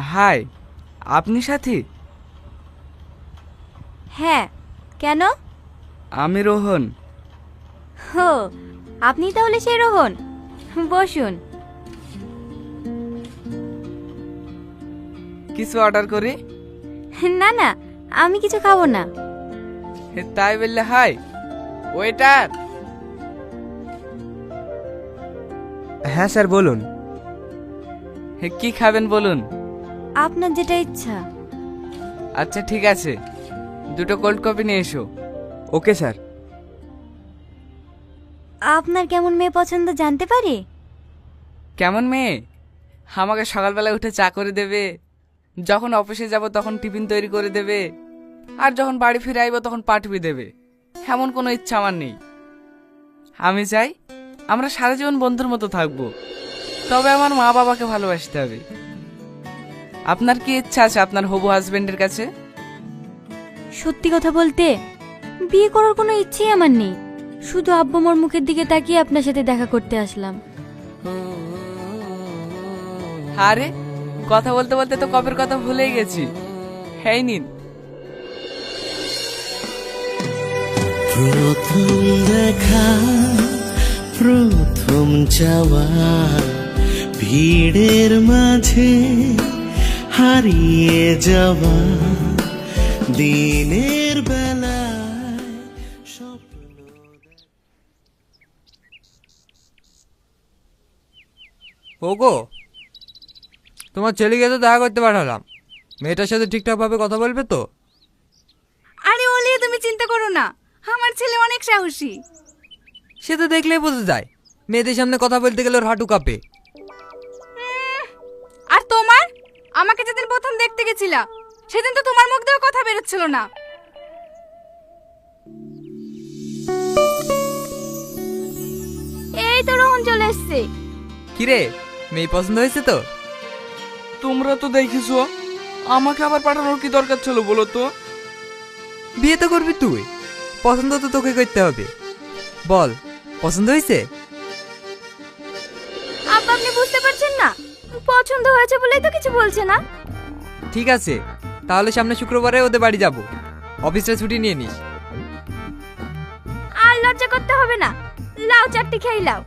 High আপনি সাথী? হ্যাঁ কেন? আমি রোহন। হো আপনি তাহলে সেই রোহন। বসুন। কিছু অর্ডার করি? না না আমি কিছু খাব না। তাই বললে হাই। ওয়েটার। হ্যাঁ স্যার বলুন। কি খাবেন বলুন? আপনার যেটা ইচ্ছা। আচ্ছা ঠিক আছে। দুটো কোল্ড কফি নিয়ে এসো। Okay sir. আপনার কেমন মেয়ে পছন্দ জানতে পারি? কেমন মেয়ে? আমাকে সকালবেলা উঠে চা করে দেবে। যখন অফিসে যাব তখন টিফিন তৈরি করে দেবে। আর যখন বাড়ি ফিরে আইব তখন পাঠবি দেবে। এমন কোনো ইচ্ছা আমার নেই। আমি চাই আমরা সারা জীবন বন্ধুর মতো থাকব। তবে আমার মা বাবাকে ভালোবাসতে হবে। আপনার কি ইচ্ছা আছে আপনার হবু হাজবেন্ডের কাছে? সত্যি কথা বলতে বিয়ে করার কোনো ইচ্ছেই আমার নেই। শুধু আব্বু মোর মুখের দিকে তাকিয়ে আপনার সাথে দেখা করতে আসলাম। আরে কথা বলতে বলতে তো কবের কথা ভুলেই গেছি। হ্যাঁ নিন প্রথম দেখা প্রথম যাওয়া ভিড়ের মাঝে হারিয়ে যাওয়া দিনের বেলায় স্বপ্ন ওগো তোমার ছেলেকে তো দেখা করতে পাঠালাম। মেয়েটার সাথে ঠিকঠাকভাবে কথা বলবে তো? আরে ওলিয়ে তুমি চিন্তা করো না। আমার ছেলে অনেক সাহসী। সে তো দেখলেই বোঝা যায় মেয়েদের সামনে কথা বলতে গেলে ওর হাঁটু কাঁপে। আর তোমার আমাকে যেদিন প্রথম দেখতে গেছিলা সেদিন তো তোমার মুখ দিয়েও কথা বেরোচ্ছিল না। এই তো রোহন চলে এসছে। কিরে মেয়ে পছন্দ হয়েছে তো? তোমরা তো দেখিছো আমাকে আবার পাঠানোর কি দরকার ছিল বলো তো? বিয়ে তো করবি তুই পছন্দ তো তোকে করতে হবে। বল পছন্দ হয়েছে? আব্বা আপনি বুঝতে পারছেন না? পছন্দ হয়েছে বলেই তো কিছু বলছে না। ঠিক আছে তাহলে সামনে শুক্রবারে ওদের বাড়ি যাব। অফিসটা ছুটি নিয়ে নিস। আর লজ্জা করতে হবে না লাও চারটি খেয়ে লাও।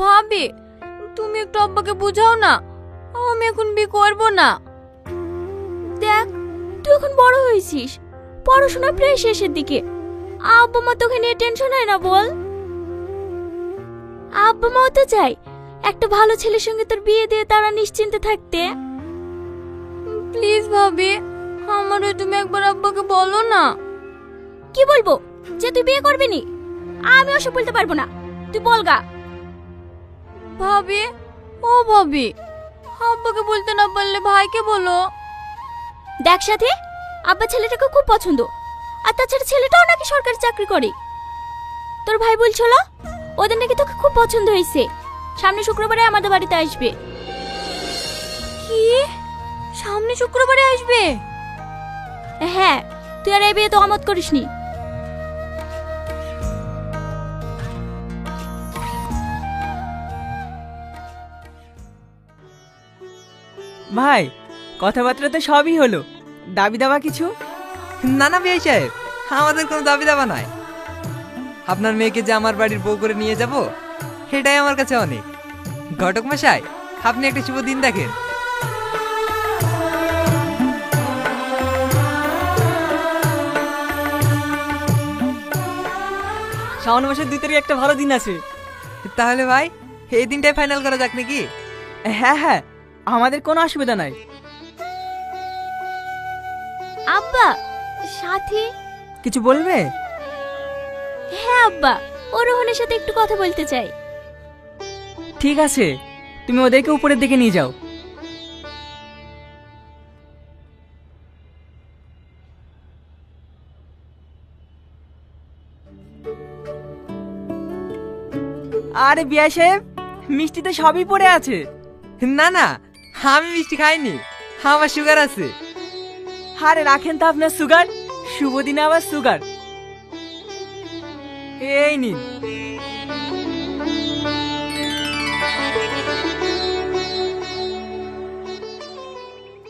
ভাবি তুমি একটু আব্বাকে বুঝাও না আমি এখন বিয়ে করব না। তুই এখন বড় হয়েছিস। পড়াশোনা প্রায় শেষের দিকে। আব্বা মা তোকে নিয়ে টেনশন হয় না বল। আব্বা মাও তো চাই একটা ভালো ছেলের সঙ্গে তোর বিয়ে দিয়ে তারা নিশ্চিন্তে থাকতে। প্লিজ ভাবি আমারও তুমি একবার আব্বাকে বলো না। কি বলব? যে তুই বিয়ে করবি নি? আমি ওসব বলতে পারব না। তুই বলগা ভাবি ও ভাবি আব্বাকে বলতে না পারলে ভাইকে বলো। দেখ সাথে আব্বা ছেলেটাকে খুব পছন্দ। আর তাছাড়া ছেলেটাও নাকি সরকারি চাকরি করে। তোর ভাই বলছিল ওদের নাকি তোকে খুব পছন্দ হয়েছে। সামনে শুক্রবারে আমাদের বাড়িতে আসবে। কি? সামনে শুক্রবারে আসবে? হ্যাঁ তুই আর এই বিয়ে তো আমত করিসনি। ভাই কথাবার্তা তো সবই হলো। দাবি দাবা কিছু? না না বিয়ে সাহেব আমাদের কোনো দাবি দাবা নাই আপনার মেয়েকে যে আমার বাড়ির বউ করে নিয়ে যাব সেটাই আমার কাছে অনেক। ঘটক মশাই আপনি একটা শুভ দিন দেখেন। শ্রাবণ মাসের দুই তারিখ একটা ভালো দিন আছে। তাহলে ভাই এই দিনটাই ফাইনাল করা যাক নাকি? হ্যাঁ হ্যাঁ আমাদের কোনো অসুবিধা নাই। আব্বা সাথী। কিছু বলবে? হ্যাঁ আব্বা ও রোহনের সাথে একটু কথা বলতে চাই। ঠিক আছে তুমি ওদেরকে উপরের দিকে নিয়ে যাও। আরে বিয়া সাহেব মিষ্টিতে সবই পড়ে আছে। না না আমি মিষ্টি খাইনি আমার সুগার আছে। আরে রাখেন তো আপনার সুগার। শুভ দিনে আবার সুগার। এই নিন।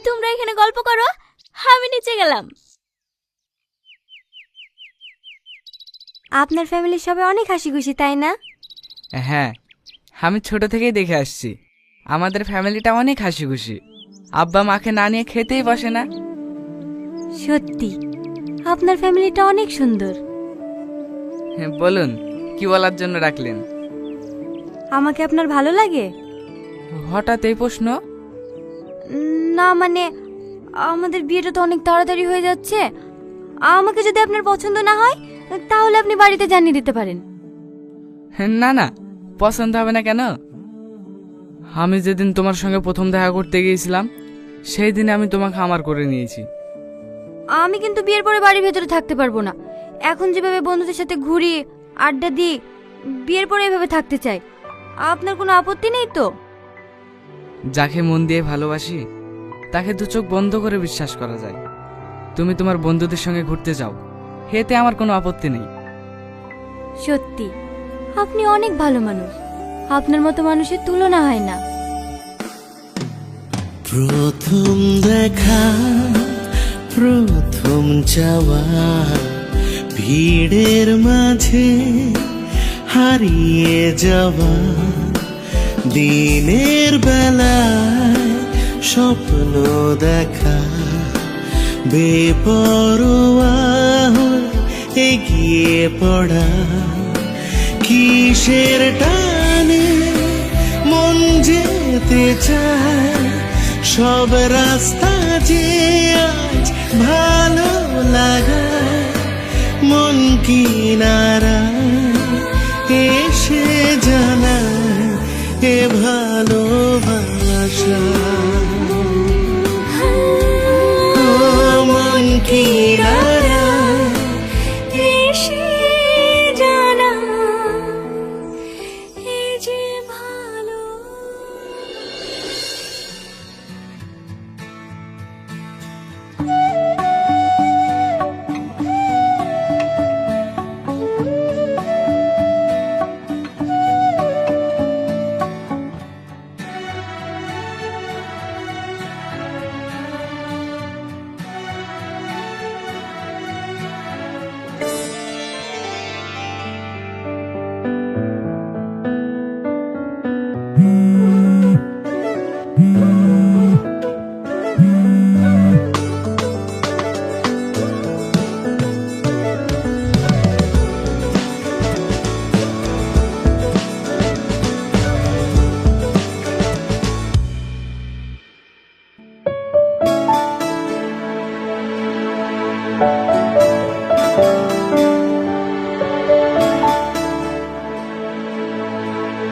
তোমরা এখানে গল্প করো আমি নিচে গেলাম। আপনার ফ্যামিলির সবাই অনেক হাসি খুশি তাই না? হ্যাঁ আমি ছোট থেকেই দেখে আসছি। আমাদের ফ্যামিলিটা অনেক হাসি খুশি আব্বা মাকে না নিয়ে খেতেই বসে না। সত্যি আপনার ফ্যামিলিটা অনেক সুন্দর। হ্যাঁ, বলুন কি বলার জন্য রাখলেন আমাকে আপনার ভালো লাগে? হঠাৎ এই প্রশ্ন? না মানে আমাদের বিয়েটা তো অনেক তাড়াতাড়ি হয়ে যাচ্ছে। আমাকে যদি আপনার পছন্দ না হয় তাহলে আপনি বাড়িতে জানিয়ে দিতে পারেন। না না পছন্দ হবে না কেন? আমি যেদিন তোমার সঙ্গে প্রথম দেখা করতে গিয়েছিলাম সেই দিনে আমি তোমাকে আমার করে নিয়েছি। আমি কিন্তু বিয়ের পরে বাড়ির ভেতরে থাকতে পারব না। এখন যেভাবে বন্ধুদের সাথে ঘুরি আড্ডা দিই বিয়ের পরে এভাবে থাকতে চাই। আপনার কোনো আপত্তি নেই তো? যাকে মন দিয়ে ভালোবাসি তাকে দু চোখ বন্ধ করে বিশ্বাস করা যায়। তুমি তোমার বন্ধুদের সঙ্গে ঘুরতে যাও হেতে আমার কোনো আপত্তি নেই। সত্যি আপনি অনেক ভালো মানুষ। আপনার মতো মানুষের তুলনা হয় না। প্রথম দেখা প্রথম যাওয়া, ভিড়ের মাঝে হারিয়ে যাওয়া, দিনের বেলায় স্বপ্ন দেখা, বেপরোয়া এগিয়ে পড়া, কিসের টানে মন যেতে চায়, সব রাস্তা যে ভালো লাগা মন কিনারা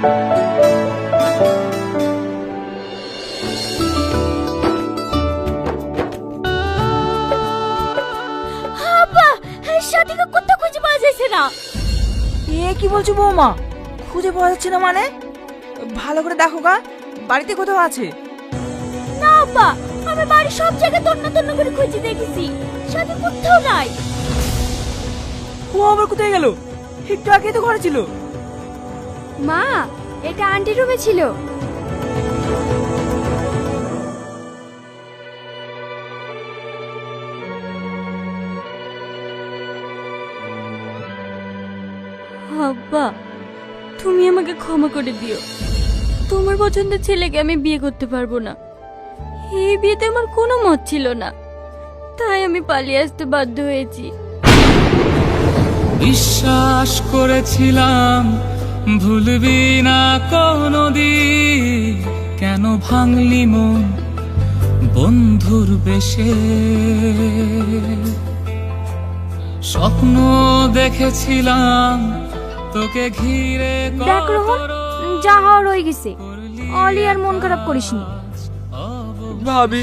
আব্বা সাথীকে কোথাও খুঁজে পাওয়া যাচ্ছে না। এ কি বলছো বৌমা? খুঁজে পাওয়া যাচ্ছে না মানে? ভালো করে দেখো গা বাড়িতে কোথাও আছে? না আব্বা আমি বাড়ির সব জায়গায় তন্ন তন্ন করে খুঁজে দেখেছি। সাথী কোথাও নাই। ও আবার কোথায় গেল? একটু আগে তো ঘরে ছিল। মা এটা আন্টি রুমে ছিল। আব্বা তুমি আমাকে ক্ষমা করে দিও। তোমার পছন্দের ছেলেকে আমি বিয়ে করতে পারব না। এই বিয়েতে আমার কোনো মত ছিল না। তাই আমি পালিয়ে আসতে বাধ্য হয়েছি। বিশ্বাস করেছিলাম ভুলবি না কোনদিন। কেন ভাঙলি মন বন্ধুর বেশে? স্বপ্ন দেখেছিলাম তোকে ঘিরে দেখ রোহন যা হওয়ার হয়ে গেছে। অলি আর মন খারাপ করিসনি ভাবি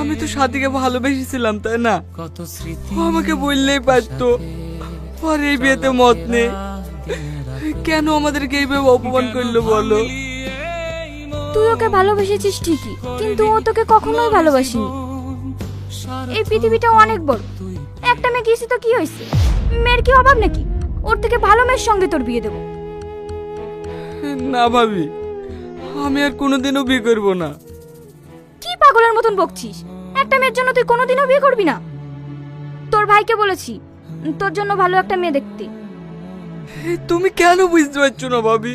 আমি তো সাথীকে ভালোবেসেছিলাম তাই না? কত স্মৃতি আমাকে বললেই পারতো আর এই বিয়েতে মত নেই। কেন আমাদেরকে এইভাবে অপমান করল বলো? তুই ওকে ভালোবেসেছিস ঠিকই কিন্তু ও তোকে কখনোই ভালোবাসিনি। এই পৃথিবীটা অনেক বড়। একটা মেয়ে গিয়েছি তো কি হয়েছে? মেয়ের কি অভাব নাকি? ওর থেকে ভালো মেয়ের সঙ্গে তোর বিয়ে দেবো। না ভাবি আমি আর কোনোদিনও বিয়ে করব না। কি পাগলের মতন বকছিস? একটা মেয়ের জন্য তুই কোনোদিনও বিয়ে করবি না। তোর ভাইকে বলেছি তোর জন্য ভালো একটা মেয়ে দেখতে। তুমি কেন বুঝতে পারছ না ভাবি?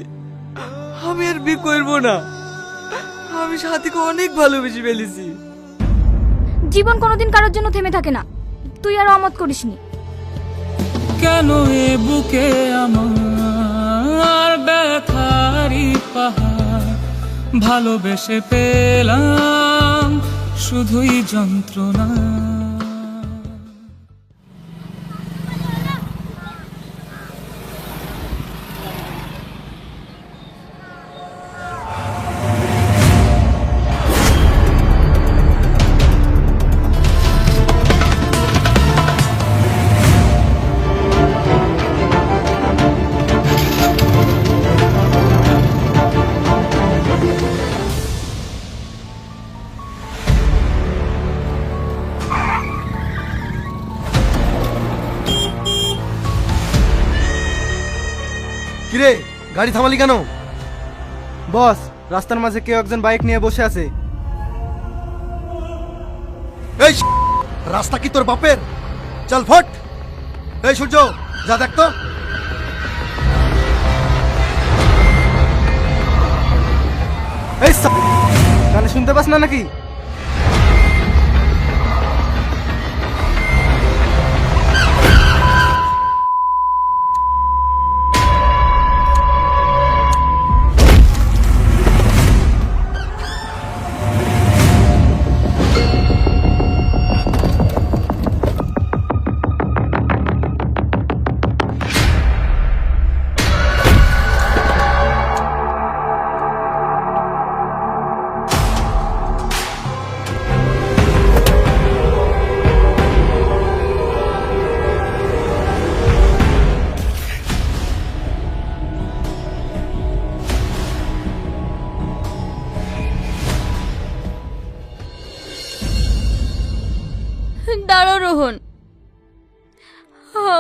আমি আর বিয়ে করব না। আমি সাথীকে অনেক ভালোবেসে ফেলেছি। জীবন কোনোদিন কারোর জন্য থেমে থাকে না। তুই আর অমত করিসনি কেন এ বুকে আমার ব্যথারি পাহাড়? ভালোবেসে পেলাম শুধুই যন্ত্রণা। কিরে, গাড়ি থামালি কেন? বস, রাস্তার মাঝে কেউ একজন বাইক নিয়ে বসে আছে। এই রাস্তা কি তোর বাপের? চল ফট। এই সূর্য, যা দেখ তো। এই কানে শুনতে পাস না নাকি?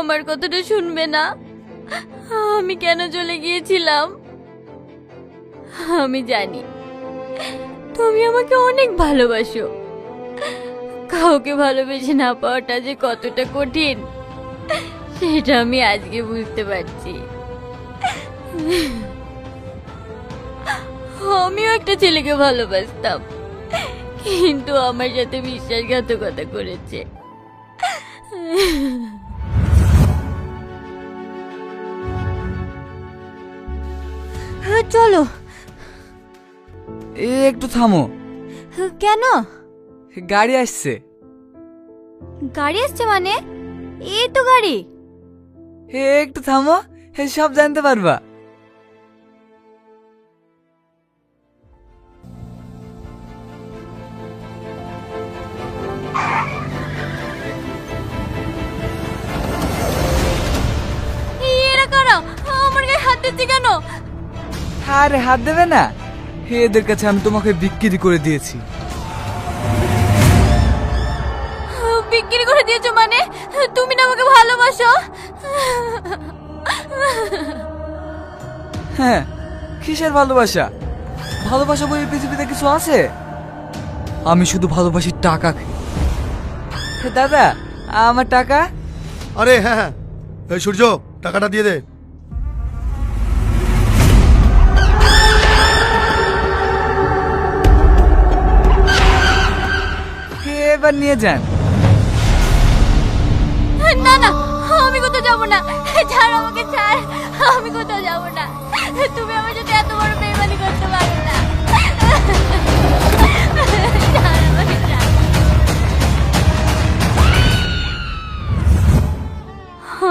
আমার কথাটা শুনবে না? আমি কেন চলে গিয়েছিলাম? আমি জানি। তুমি আমাকে অনেক ভালোবাসো। কাউকে ভালোবেসে না পাওয়াটা যে কতটা কঠিন, সেটা আমি আজকে বুঝতে পারছি। আমিও একটা ছেলেকে ভালোবাসতাম, কিন্তু আমার সাথে বিশ্বাসঘাতকতা করেছে। চলো। এ একটু থামো। কেন? গাড়ি আসছে। গাড়ি আসছে মানে? এই তো গাড়ি। একটু থামো এ সব জানতে পারবা। এরা কারা? আমার গায়ে হাত দিচ্ছে কেন? আরে হাত দেবে না। হে এদের কাছে আমি তোমাকে বিক্রি করে দিয়েছি। বিক্রি করে দিয়েছ মানে? তুমি না আমাকে ভালোবাসো? হ্যাঁ কিসের ভালোবাসা? ভালোবাসা বলে পৃথিবীতে কিছু আছে? আমি শুধু ভালোবাসি টাকাকে দাদা আমার টাকা? আরে হ্যাঁ হ্যাঁ। এই সূর্য টাকাটা দিয়ে দে। এবার নিয়ে যান। না না, আমি কোথাও যাব না। ছাড় আমাকে, ছাড়, আমি কোথাও যাব না। তুমি আমার সাথে এত বড় বেইমানি করতে পারো না।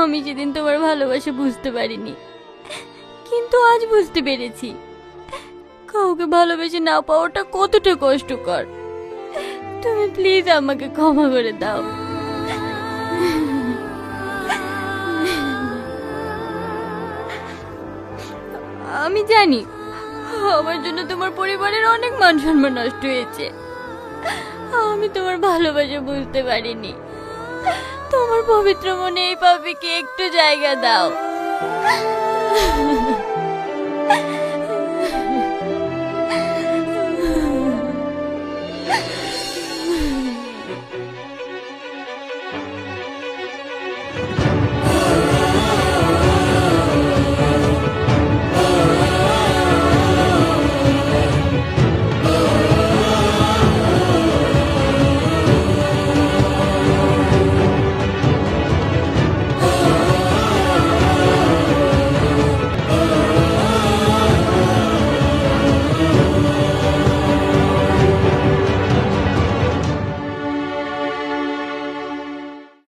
আমি সেদিন তোমার ভালোবাসা বুঝতে পারিনি। কিন্তু আজ বুঝতে পেরেছি। কাউকে ভালোবেসে না পাওয়াটা কতটা কষ্টকর। তুমি প্লিজ আমাকে ক্ষমা করে দাও। আমি জানি, আমার জন্য তোমার পরিবারের অনেক মান সম্মান নষ্ট হয়েছে। আমি তোমার ভালোবাসা বুঝতে পারিনি। তোমার পবিত্র মনে এই পাপিকে একটু জায়গা দাও।